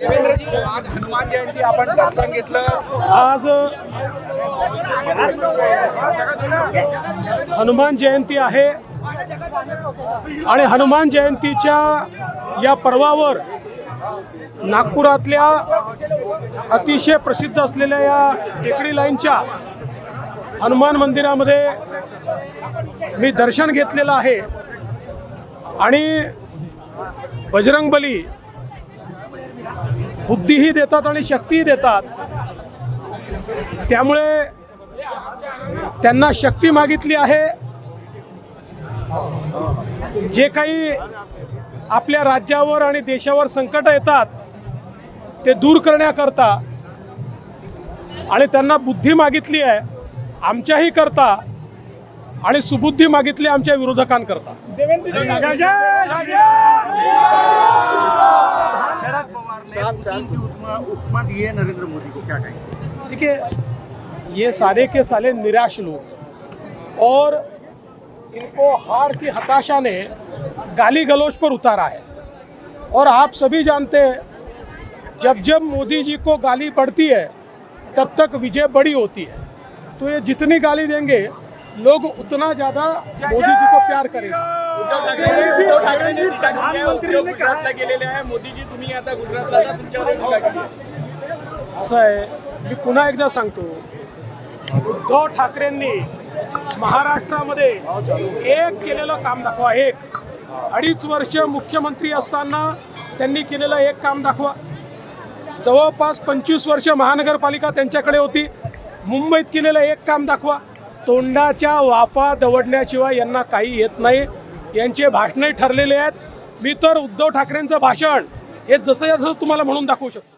देवेंद्रजी आज हनुमान जयंती आपण आज हनुमान जयंती आहे आणि हनुमान जयंतीच्या या पर्वावर नागपुरातल्या अतिशय प्रसिद्ध असलेल्या या टेकडी लाईनच्या हनुमान मंदिरामध्ये मी दर्शन घेतलेलं आहे. आणि बजरंगबली बुद्धीही देतात आणि शक्तीही देतात त्यामुळे त्यांना शक्ती मागितली आहे जे काही आपल्या राज्यावर आणि देशावर संकट येतात ते दूर करण्याकरता आणि त्यांना बुद्धी मागितली आहे आमच्याही करता आणि सुबुद्धी मागितली आमच्या विरोधकांकरता की उपमा दी है नरेंद्र मोदी को क्या कहेंगे? देखिए ये सारे के सारे निराश लोग और इनको हार की हताशा ने गाली गलौज पर उतारा है। और आप सभी जानते हैं जब जब मोदी जी को गाली पड़ती है तब तक विजय बड़ी होती है। तो ये जितनी गाली देंगे लोग उतना ज़्यादा मोदी जी को प्यार करेंगे। उद्धव ठाकरेंनी टीका केली आहे उद्धव गुजरातला गेलेले आहे. मोदीजी तुम्ही आता गुजरातला जा, तुमच्यावर टीका केली आहे. असं आहे. मी पुन्हा एकदा सांगतो. उद्धव ठाकरेंनी महाराष्ट्रामध्ये एक केलेलं काम दाखवा. एक. अडीच वर्ष मुख्यमंत्री असताना त्यांनी केलेलं एक काम दाखवा. जवळपास पंचवीस वर्ष महानगरपालिका त्यांच्याकडे होती. मुंबईत केलेलं एक काम दाखवा. तोंडाच्या वाफा दवडण्याशिवाय यांना काही येत नाही. यांचे भाषणही ठरलेले आहेत. मी तर उद्धव ठाकरेंचं भाषण हे जसं जसं तुम्हाला म्हणून दाखवू शकतो.